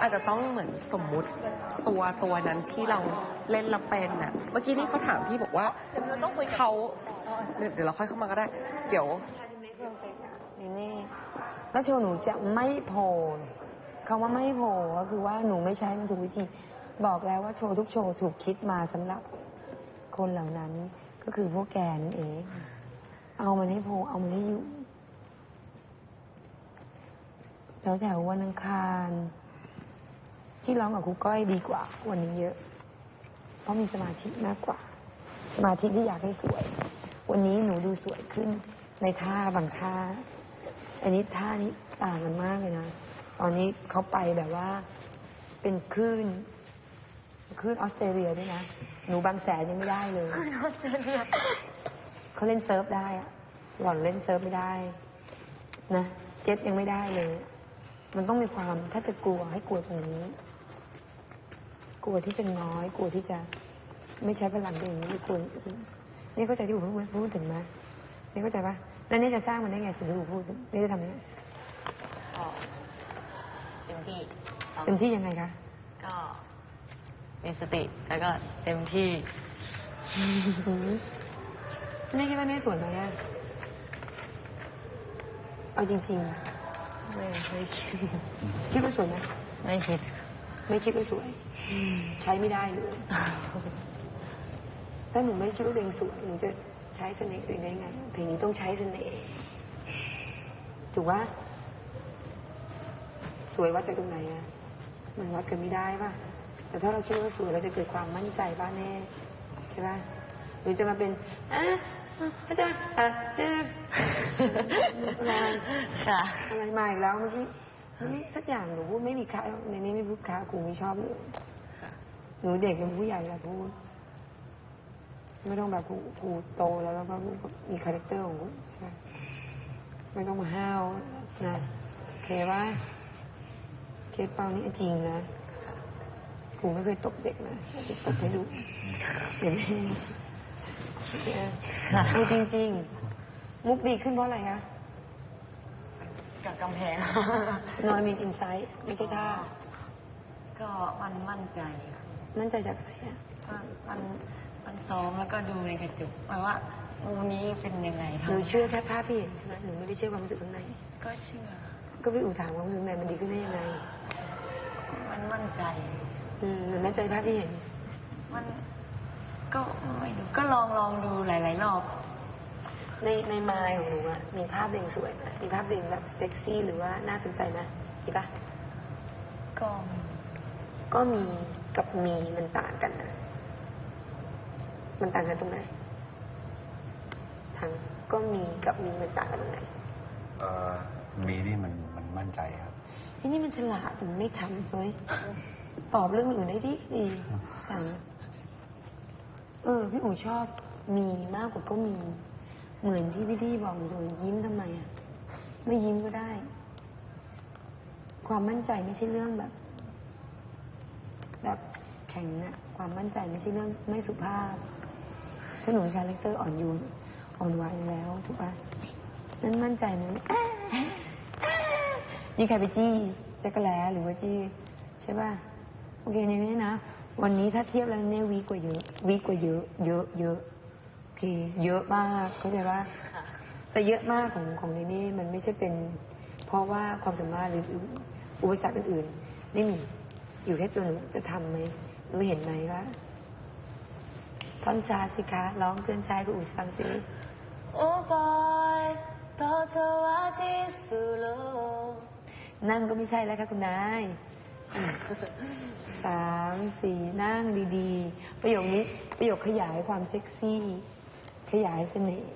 อาจจะต้องเหมือนสมมุติตัวตัวนั้นที่เราเล่นละเป็นน่ะ เมื่อกี้นี่เขาถามพี่บอกว่าเขาเดี๋ยวเดี๋ยวเราค่อยเข้ามาก็ได้ เดี๋ยวนี่นี่แล้วโชว์หนูจะไม่โผล่คำว่าไม่โผล่ก็คือว่าหนูไม่ใช้มันถูกวิธี บอกแล้วว่าโชว์ทุกโชว์ถูกคิดมาสำหรับคนเหล่านั้นก็คือพวกแกนั่นเอง เอามันให้โผล่เอามันให้อยู่แถวแถววันอังคาร ที่ร้องกับครูก้อยดีกว่าวันนี้เยอะ เพราะมีสมาธิมากกว่า สมาธิที่อยากให้สวย วันนี้หนูดูสวยขึ้นในท่าบางท่า อันนี้ท่านี้ต่างกันมากเลยนะ ตอนนี้เขาไปแบบว่า เป็นคลื่นคลื่นออสเตรเลียด้วยนะ หนูบางแสนยังไม่ได้เลยเขาเล่นเซิร์ฟได้อะหล่อนเล่นเซิร์ฟไม่ได้ นะ เจ็ตยังไม่ได้เลย มันต้องมีความถ้าจะกลัวให้กลัวตรงนี้ กลัวที่จะน้อย กลัวที่จะไม่ใช้พลังตัวเองไม่กลัวอื่นนี่เข้าใจที่ผมพูดพูดถึงไหมนี่เข้าใจปะแล้วนี่จะสร้างมันได้ไงสิ่งที่ผมพูดนี่จะทำยังไงก็เต็มที่ครับเต็มที่ยังไงคะก็มีสติแล้วก็เต็มที่นี่คิดว่านี่สวยไหมอะเอาจริงไม่ไม่คิดๆคิดว่าสวยไหมไม่คิด ไม่คิดว่าสวย ใช้ไม่ได้เลยถ้าหนูไม่คิดว่าตัวเองสวยหนูจะใช้เสน่ห์ตัวเองได้ไงเพลงนี้ต้องใช้เสน่ห์ถูกว่า สวยวัดจากตรงไหนอะมันวัดกันไม่ได้ป่ะแต่ถ้าเราคิดว่าสวยเราจะเกิดความมั่นใจบ้างแน่ใช่ป่ะหรือจะมาเป็นอะอาจารย์อะเจ๊อะไรค่ะอะไรมาอีกแล้วเมื่อกี้ เมื่อกี้สักอย่างหนูพูดไม่มีค่าในนี้ไม่พูดค่าครูไม่ชอบเลยค่ะหนูเด็กเป็นผู้ใหญ่อย่าพูด ไม่ต้องแบบกูกูโตแล้วแล้วก็กูมีคาแรคเตอร์ของกูใช่ไหมไม่ต้องมาห้าวนะโอเคว่าเคสเปานี่จริงนะกูไม่เคยตบเด็กนะจะตบให้ดูเดี๋ยวนี้เอาจริงๆมุกดีขึ้นเพราะอะไรคะ กับกำแพง นอนมีอินไซต์ไม่ใช่ท่าก็มันมั่นใจค่ะมั่นใจจากอะไรอะว่ามันมันซ้อมแล้วก็ดูในกระจกว่าว่าวันนี้เป็นยังไงหนูทำเชื่อแค่ภาพที่เห็นใช่ไหมหนูไม่ได้เชื่อความรู้สึกข้างในก็เชื่อ ก็พี่อู๋ถามความรู้สึกข้างในมันดีขึ้นได้ยังไงมันมั่นใจ อืมหนูมั่นใจภาพที่เห็น มันก็ไม่รู้ก็ลองลองดูหลาย ๆ รอบ ในในไมล์ของหนูอะมีภาพตัวเองสวยไหมมีภาพตัวเองแบบเซ็กซี่หรือว่าน่าสนใจไหมมีปะก็ก็มีกับมีมันต่างกันนะ มันต่างกันตรงไหนทั้งก็มีกับมีมันต่างกันตรงไหนเอ่อมีนี่มันมันมั่นใจครับไอ้นี่มันฉลาดถึงไม่ทำเฮ้ยตอบเรื่องอื่นได้ดีดีสั่งเออพี่อู๋ชอบมีมากกว่าก็มี เหมือนที่พี่ดีบอกหนูยิ้มทำไมอะไม่ยิ้มก็ได้ ความมั่นใจไม่ใช่เรื่องแบบ แบบแข็งนะความมั่นใจไม่ใช่เรื่องไม่สุภาพถ้าหนูคาแรคเตอร์อ่อนโยนอ่อนหวานแล้วถูกปะนั้นมั่นใจมันอ่าอ่ายี่ใครไปจี้จักรแล้หรือว่าจี้ใช่ป่ะโอเคในนี้นะ วันนี้ถ้าเทียบแล้วเนี่ยวีกว่าเยอะวีกว่าเยอะ เยอะเยอะ โอเคเยอะมากเข้าใจป่ะแต่เยอะมากของของในนี้มันไม่ใช่เป็น เพราะว่าความสามารถหรืออุปสรรคอื่นๆ ไม่มีอยู่แค่ตัวหนูจะทำไหมหนูเห็นไหมว่าท่อนชาสิคะร้องเกินชายก็อุดฟังสิโอ้บอยต่อเธอว่าที่สุดโลกนั่งก็ไม่ใช่แล้วค่ะคุณนายอืมสามสี่นั่งดีๆ ประโยคนี้ประโยคขยายความเซ็กซี่ ขยายเสน่ห์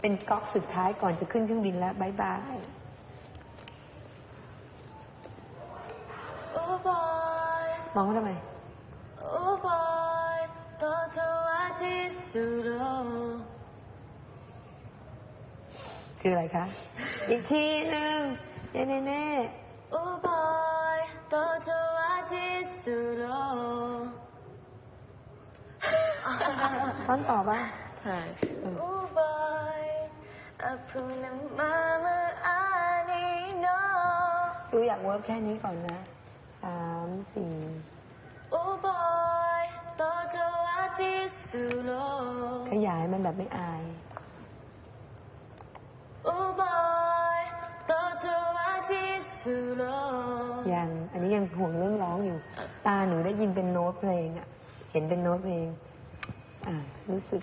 เป็นก๊อกสุดท้ายก่อนจะขึ้นเครื่องบินแล้วบายบายโอ้บอยมองเขาทำไมโอ้บอยต่อเธอว่าที่สุดโลกคืออะไรคะ อีกทีหนึ่งเน่เน่เน่โอ้บอยต่อเธอว่าที่สุดโลกท่อนต่อป่ะ ดูอยากเวิร์กแค่นี้ก่อนนะสามสี่ขยายมันแบบไม่อายยังอันนี้ยังห่วงเรื่องร้องอยู่ ตาหนูได้ยินเป็นโน้ตเพลงอะเห็นเป็นโน้ตเพลง อ่ารู้สึก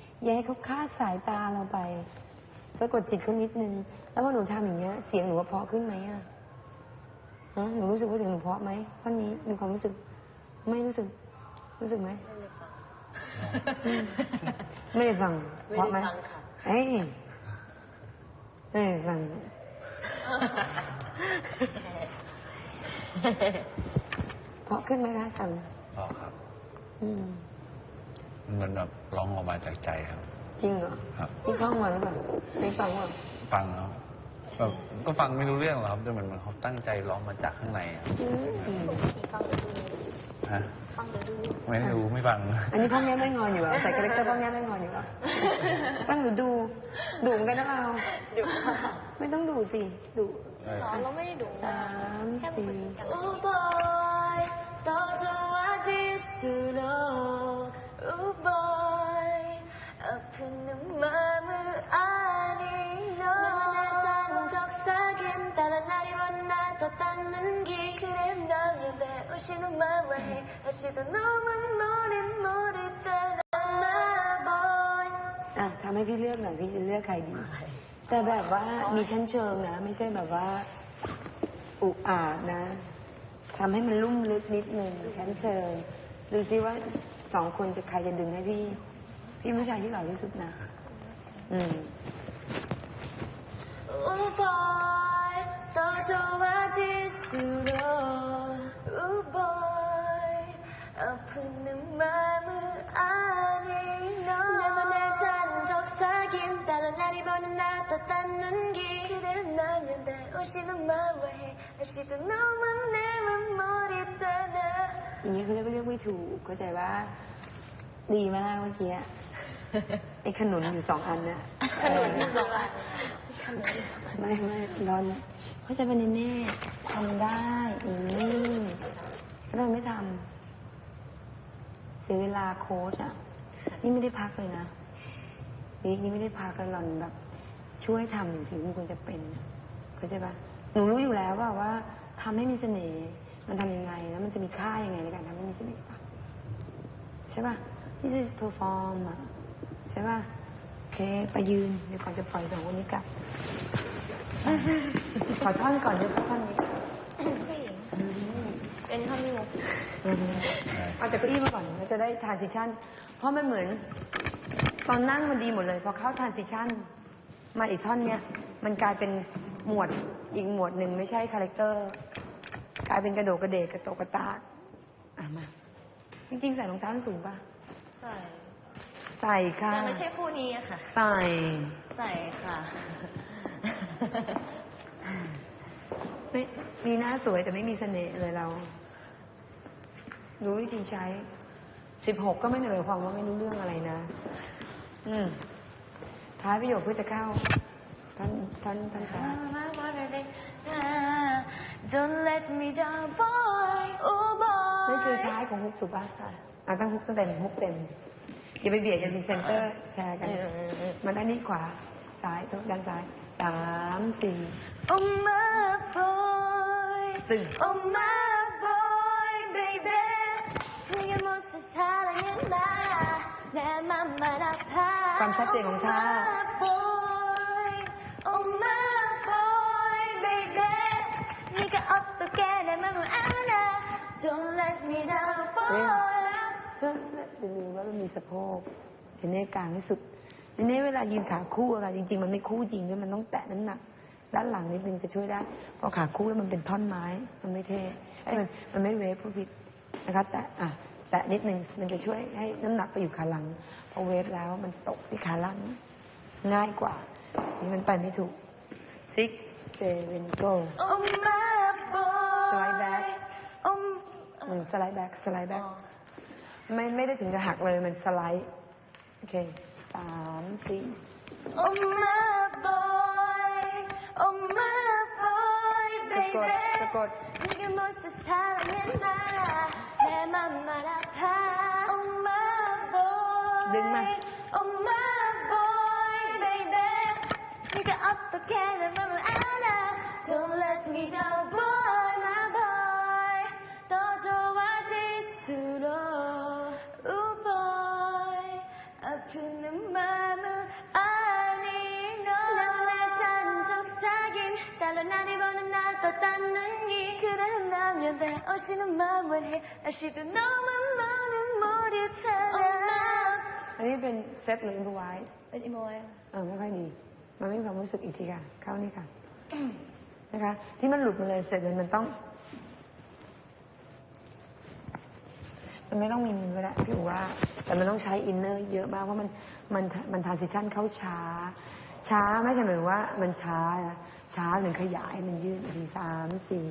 องอย่าให้เขาคาดสายตาเราไปสะกดจิตเขานิดนึง แล้วพอหนูทำอย่างเงี้ย เสียงหนูว่าเพราะขึ้นไหมอะฮะหนูรู้สึกว่าเสียงหนูเพราะไหมท่อนนี้มีความรู้สึก ไม่รู้สึก รู้สึกไหมอืมไม่ได้ฟังเพราะไหมเอ้ยไม่ได้ฟังเพราะขึ้นไหมคะจังพอครับ อืม มันแบบร้องออกมาจากใจครับ จริงเหรอครับที่ข้องมาหรือเปล่าได้ฟังว่าฟังครับแบบก็ฟังไม่รู้เรื่องหรอกครับแต่เหมือนเขาตั้งใจร้องมาจากข้างในอะฮะไม่รู้ไม่ฟัง อันนี้พ่อแม่ไม่งอนอยู่แล้วใส่กระเล็กเตอร์พ่อแม่ไม่งอนอยู่แล้วบ้างหนูดูดุกันนะเราดุไม่ต้องดุสิดุสอนเราไม่ได้ดุสี่ต้องเธอว่าที่สุด อะทำให้พี่เลือกหน่อยพี่จะเลือกใครดี แต่แบบว่ามีชั้นเชิงนะ ไม่ใช่แบบว่าอุกอาจนะทำให้มันลุ่มลึกนิดนึงชั้นเชิงดูซิว่าสองคนจะใครจะดึงให้พี่ พี่ผู้ชายที่หล่อที่สุดนะ อืม One for the two bodies to the อย่างนี้เขาเรียกว่าเรียกไม่ถูกเข้าใจว่า ดีมากเมื่อกี้ไอ้ขนุนอยู่สองอันนะขนุนอยู่สองอันไม่ไม่ร้อนเขาจะเป็นแน่ทำได้อืมแล้วเราไม่ทำเสียเวลาโค้ชอะ นี่ไม่ได้พักเลยนะวีคนี้ไม่ได้พักกับวหล่อนแบบ ช่วยทำอย่างที่ควรจะเป็น เข้าใจปะหนูรู้อยู่แล้วว่าว่าทำให้มีเสน่ห์มันทำยังไงแล้วมันจะมีค่ายังไงในการทำให้มีเสน่ห์ปะใช่ปะนี่คือ perform อะใช่ปะโอเค ไปยืนเดี๋ยวก่อนจะปล่อยสองคนนี้กลับขอท่อนก่อนเดี๋ยวท่อนนี้เป็นท่อนนี้มุกเอาจากเก้าอี้มาก่อนเราจะได้ทานซิชันเพราะมันเหมือน ตอนนั่งมันดีหมดเลย พอเข้าทานซิชันมาอีกท่อนเนี้ย มันกลายเป็น หมวดอีกหมวดหนึ่งไม่ใช่คาแรคเตอร์ กลายเป็นกระโดดกระเดกกระโตกกระตากอะมา จริงๆ ใส่รองเท้าส้นสูงปะใส่ใส่ค่ะแต่ไม่ใช่คู่นี้อะค่ะ ใส่ ใส่ค่ะ ไม่มีหน้าสวยแต่ไม่มีเสน่ห์เลยเรา รู้วิธีใช้ สิบหกก็ไม่เหนื่อยความว่าไม่รู้เรื่องอะไรนะ อืมท้ายประโยคเพื่อจะเข้า ท่านท่านท่านคะ Don't let me down boy oh boy นั่นคือท้ายของฮุกถูกป่ะอ่ะตั้งฮุกตั้งแต่ฮุกเต็ม อย่าไปเบียดกันสิเซนเตอร์แชร์กัน เออเออเออ มาด้านนี้ขวา ซ้ายด้านซ้าย สามสี่ Oh my boy ตึง Oh my boy baby 네가 무슨 사랑했나 내 맘만 아파 ความชัดเจนของท่า no Anna don't let me down for love ก็จะดูว่ามันมีสะโพกเห็นในกลางที่สุดในนี้เวลายืนขาคู่อะค่ะจริง ๆ มันไม่คู่จริงด้วยมันต้องแตะน้ำหนักด้านหลังนิดนึงจะช่วยได้พอขาคู่แล้วมันเป็นท่อนไม้ มันไม่เท่ไอ้มันมันไม่เวฟผู้ผิดนะคะแต่อะแตะนิดนึงมันจะช่วยให้น้ำหนักไปอยู่ขาหลังพอเวฟแล้วมันตกที่ขาหลังง่ายกว่านี่มันไปไม่ถูก six seven go oh my boy Slide back. โอ้ อืมสไลด์แบ็กสไลด์แบ็กไม่ไม่ได้ถึงจะหักเลยมันสไลด์ โอเคสามสี่ Oh my boy Oh my boy สะกด baby สะกด 네가 무슨 사랑했나 내맘 말아봐 Oh my boy 등만. Oh my boy baby 네가 어떻게 내 맘을 알아 Don't let me down boy 사긴 달러 날이 보는 날또 닿는 이 그래 나면 돼 오시는 마음을 해 날씨도 너무 많은 물이 타라 อันนี้เป็นเซตหรืออินพไว้ เป็นอีโมย เออไม่ค่อยดี มันไม่มีความรู้สึกอีกทีค่ะ เข้านี่ค่ะ นะคะ ที่มันหลุดมาเลยเสร็จเลยมันต้อง มันไม่ต้องมีมือก็ได้พี่อูว่า แต่มันต้องใช้อินเนอร์เยอะมากเพราะมันมันมันทรานซิชันเข้าช้า ช้าไม่ใช่หมายถึงว่ามันช้านะ ช้าหนึ่งขยายมันยืดทีสามสี่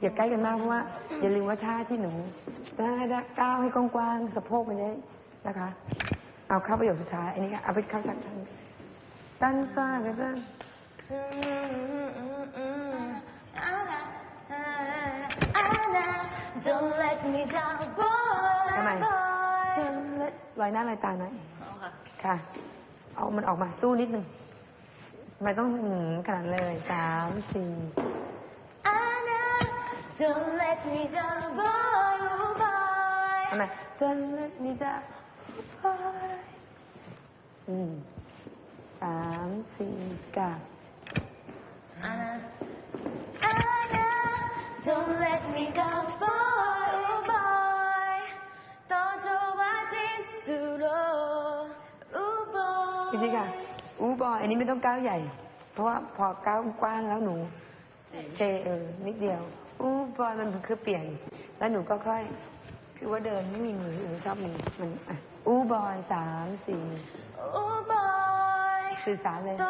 อย่าใกล้กันมากเพราะว่าอย่าลืมว่าท่าที่หนูถ้าก้าวให้กว้างๆสะโพกมันได้นะคะ เอาเข้าประโยคสุดท้ายอันนี้ค่ะเอาไปเข้าสักชั้นตั้นซ่ากันซ่าทำไมลอยหน้าลอยตาหน่อยค่ะ เอามันออกมาสู้นิดนึง ไม่ต้องหืมขนาดเลยสามสี่ Anna don't let me down boy oh boy ทำไม don't let me down boy อืมสามสี่กับ Anna Anna don't let me down boy oh boy ต่อจว่าที่สุดโอ้ boy อีกทีค่ะ อู้บอยอันนี้ไม่ต้องก้าวใหญ่ เพราะว่าพอก้าวกว้างแล้วหนูเทเออนิดเดียว อู้บอยมันคือเปลี่ยน แล้วหนูก็ค่อย คือว่าเดินไม่มีมือหนูชอบมือมันอู้บอยสามสี่อู้บอยสื่อสารเลยโต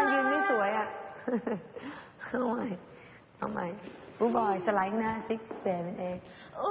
านยืนไม่สวยอะ เอาม่เอาม่ ผู้บอยสไลด์หน้า six seven eight โอ้